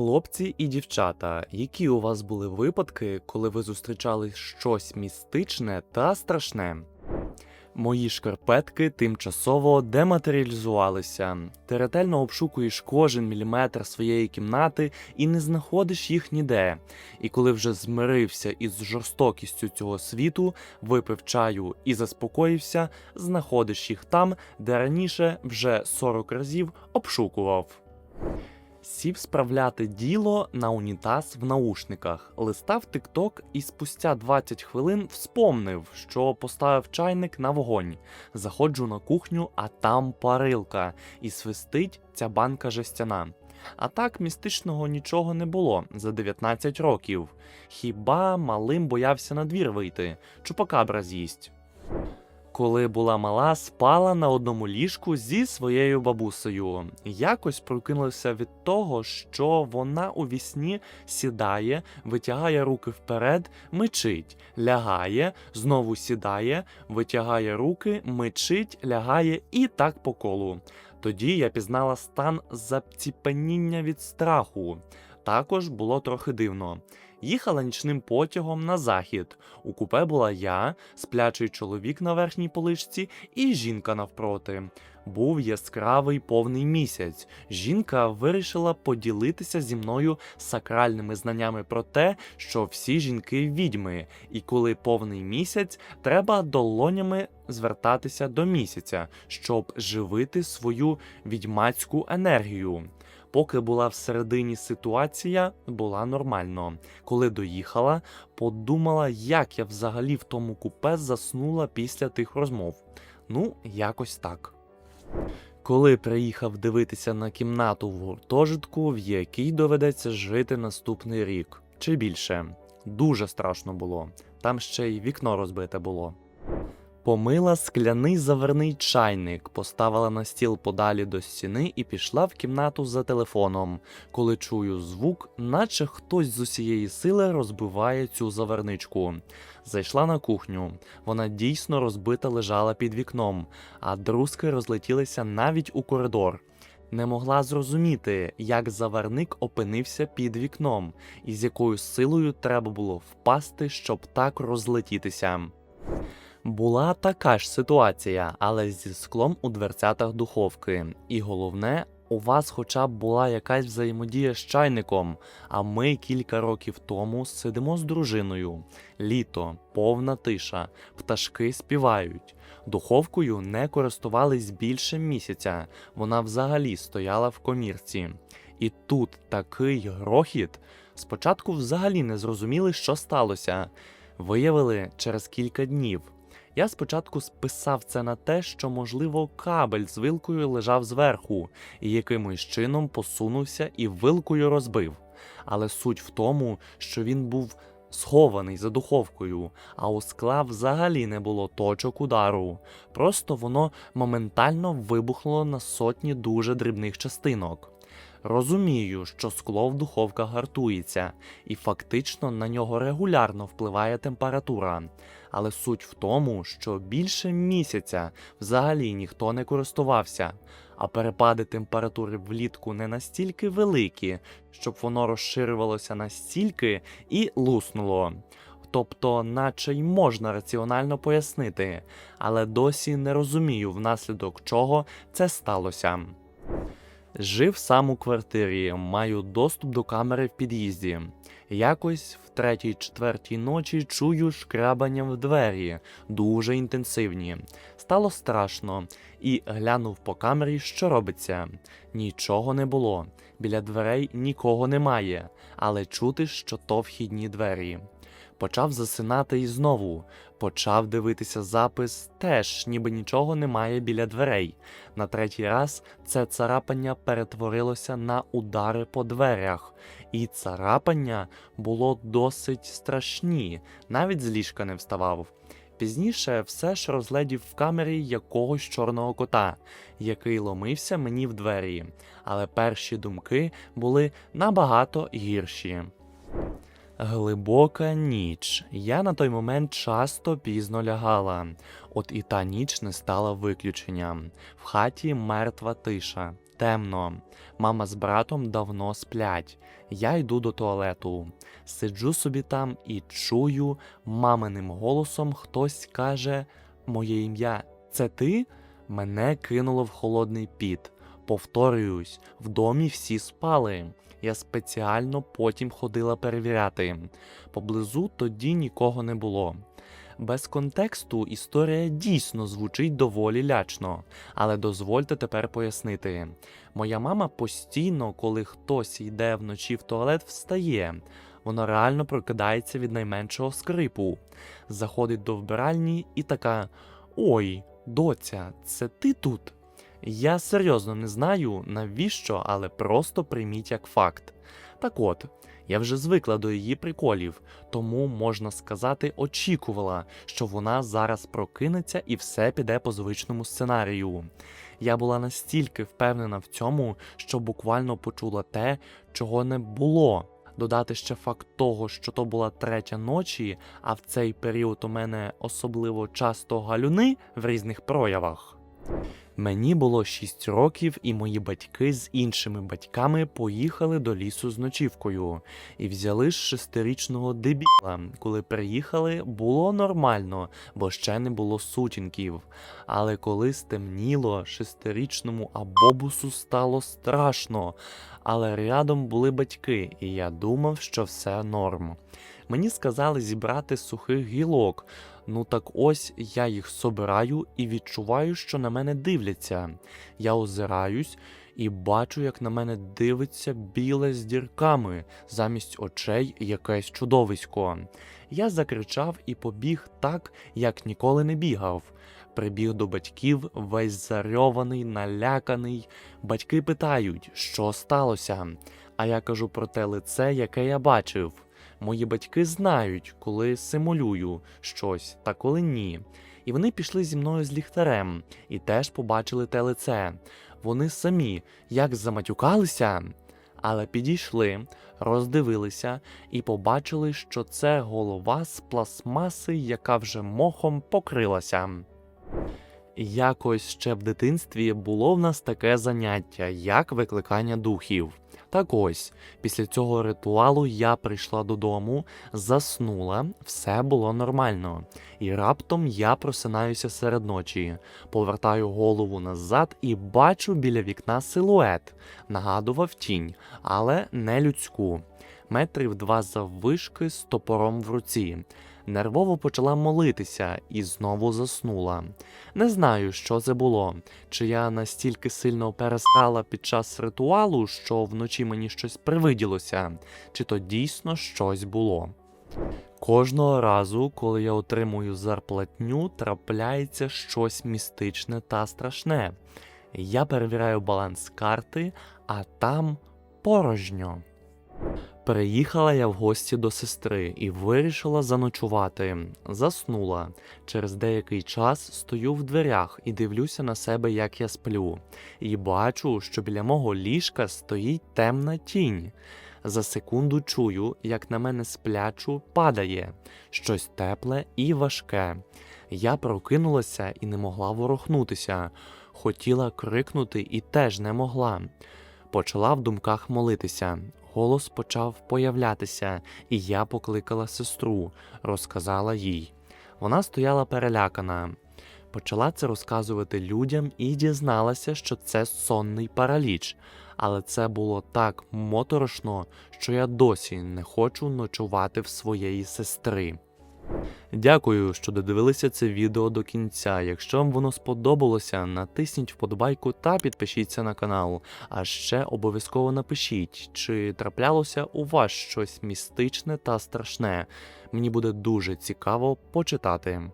Хлопці і дівчата, які у вас були випадки, коли ви зустрічали щось містичне та страшне? Мої шкарпетки тимчасово дематеріалізувалися. Ти ретельно обшукуєш кожен міліметр своєї кімнати і не знаходиш їх ніде. І коли вже змирився із жорстокістю цього світу, випив чаю і заспокоївся, знаходиш їх там, де раніше вже 40 разів обшукував. Сів справляти діло на унітаз в наушниках, листав тикток і спустя 20 хвилин вспомнив, що поставив чайник на вогонь. Заходжу на кухню, а там парилка, і свистить ця банка жестяна. А так містичного нічого не було за 19 років. Хіба малим боявся на двір вийти, чупакабра з'їсть. Коли була мала, спала на одному ліжку зі своєю бабусею. Якось прокинулася від того, що вона у вісні сідає, витягає руки вперед, мичить, лягає, знову сідає, витягає руки, мичить, лягає і так по колу. Тоді я пізнала стан заціпеніння від страху. Також було трохи дивно. Їхала нічним потягом на захід. У купе була я, сплячий чоловік на верхній поличці, і жінка навпроти. Був яскравий повний місяць. Жінка вирішила поділитися зі мною сакральними знаннями про те, що всі жінки відьми, і коли повний місяць, треба долонями звертатися до місяця, щоб живити свою відьмацьку енергію. Поки була всередині ситуація, була нормально. Коли доїхала, подумала, як я взагалі в тому купе заснула після тих розмов. Ну, якось так. Коли приїхав дивитися на кімнату в гуртожитку, в якій доведеться жити наступний рік, чи більше. Дуже страшно було. Там ще й вікно розбите було. Помила скляний заверний чайник, поставила на стіл подалі до стіни і пішла в кімнату за телефоном, коли чую звук, наче хтось з усієї сили розбиває цю заверничку. Зайшла на кухню. Вона дійсно розбита лежала під вікном, а друзки розлетілися навіть у коридор. Не могла зрозуміти, як заверник опинився під вікном, і з якою силою треба було впасти, щоб так розлетітися. Була така ж ситуація, але зі склом у дверцятах духовки. І головне, у вас хоча б була якась взаємодія з чайником. А ми кілька років тому сидимо з дружиною. Літо, повна тиша, пташки співають. Духовкою не користувались більше місяця. Вона взагалі стояла в комірці. І тут такий грохіт. Спочатку взагалі не зрозуміли, що сталося. Виявили через кілька днів. Я спочатку списав це на те, що, можливо, кабель з вилкою лежав зверху і якимось чином посунувся і вилкою розбив. Але суть в тому, що він був схований за духовкою, а у скла взагалі не було точок удару. Просто воно моментально вибухнуло на сотні дуже дрібних частинок. Розумію, що скло в духовках гартується, і фактично на нього регулярно впливає температура. Але суть в тому, що більше місяця взагалі ніхто не користувався, а перепади температури влітку не настільки великі, щоб воно розширювалося настільки і луснуло. Тобто, наче й можна раціонально пояснити, але досі не розумію, внаслідок чого це сталося. Жив сам у квартирі, маю доступ до камери в під'їзді. Якось в третій-четвертій ночі чую шкрабання в двері, дуже інтенсивні. Стало страшно, і глянув по камері, що робиться. Нічого не було. Біля дверей нікого немає, але чути, що то вхідні двері. Почав засинати і знову. Почав дивитися запис, теж ніби нічого немає біля дверей. На третій раз це царапання перетворилося на удари по дверях, і царапання було досить страшні, навіть з ліжка не вставав. Пізніше все ж розглядів в камері якогось чорного кота, який ломився мені в двері, але перші думки були набагато гірші. Глибока ніч. Я на той момент часто пізно лягала. От і та ніч не стала виключенням. В хаті мертва тиша. темно. Мама з братом давно сплять. Я йду до туалету. Сиджу собі там і чую маминим голосом хтось каже Моє ім'я це ти? Мене кинуло в холодний піт. Повторююсь, в домі всі спали. Я спеціально потім ходила перевіряти. Поблизу тоді нікого не було. Без контексту історія дійсно звучить доволі лячно, але дозвольте тепер пояснити. Моя мама постійно, коли хтось йде вночі в туалет, встає. Вона реально прокидається від найменшого скрипу, заходить до вбиральні і така: Ой, доця, це ти тут? Я серйозно не знаю навіщо, але просто прийміть як факт. Так от, я вже звикла до її приколів, тому можна сказати, очікувала, що вона зараз прокинеться і все піде по звичному сценарію. Я була настільки впевнена в цьому, що буквально почула те, чого не було. Додати ще факт того, що то була третя ночі, а в цей період у мене особливо часто галюни в різних проявах. Мені було 6 років, і мої батьки з іншими батьками поїхали до лісу з ночівкою і взяли з шестирічного дебіла. Коли приїхали, було нормально, бо ще не було сутінків. Але коли стемніло, шестирічному абобусу стало страшно. Але рядом були батьки, і я думав, що все норм. Мені сказали зібрати сухих гілок. Ну так ось я їх собираю і відчуваю, що на мене дивляться. Я озираюсь і бачу, як на мене дивиться біле з дірками, замість очей якесь чудовисько. Я закричав і побіг так, як ніколи не бігав. Прибіг до батьків, весь зарьований, наляканий. Батьки питають, що сталося. А я кажу про те лице, яке я бачив. Мої батьки знають, коли симулюю щось та коли ні. І вони пішли зі мною з ліхтарем і теж побачили те лице. Вони самі як заматюкалися, але підійшли, роздивилися і побачили, що це голова з пластмаси, яка вже мохом покрилася. Якось ще в дитинстві було в нас таке заняття, як викликання духів. Так ось, після цього ритуалу я прийшла додому, заснула, все було нормально. І раптом я просинаюся серед ночі, повертаю голову назад і бачу біля вікна силует, нагадував тінь, але не людську. Метрів два заввишки з топором в руці. Нервово почала молитися і знову заснула. Не знаю, що це було, чи я настільки сильно перестала під час ритуалу, що вночі мені щось привиділося, чи то дійсно щось було. Кожного разу, коли я отримую зарплатню, трапляється щось містичне та страшне. Я перевіряю баланс карти, а там порожньо. Переїхала я в гості до сестри і вирішила заночувати. Заснула. Через деякий час стою в дверях і дивлюся на себе, як я сплю, і бачу, що біля мого ліжка стоїть темна тінь. За секунду чую, як на мене сплячу падає щось тепле і важке. Я прокинулася і не могла ворухнутися. Хотіла крикнути і теж не могла. Почала в думках молитися. Голос почав появлятися, і я покликала сестру, розказала їй. Вона стояла перелякана. Почала це розказувати людям і дізналася, що це сонний параліч. Але це було так моторошно, що я досі не хочу ночувати в своєї сестри. Дякую, що додивилися це відео до кінця. Якщо вам воно сподобалося, натисніть вподобайку та підпишіться на канал. А ще обов'язково напишіть, чи траплялося у вас щось містичне та страшне. Мені буде дуже цікаво почитати.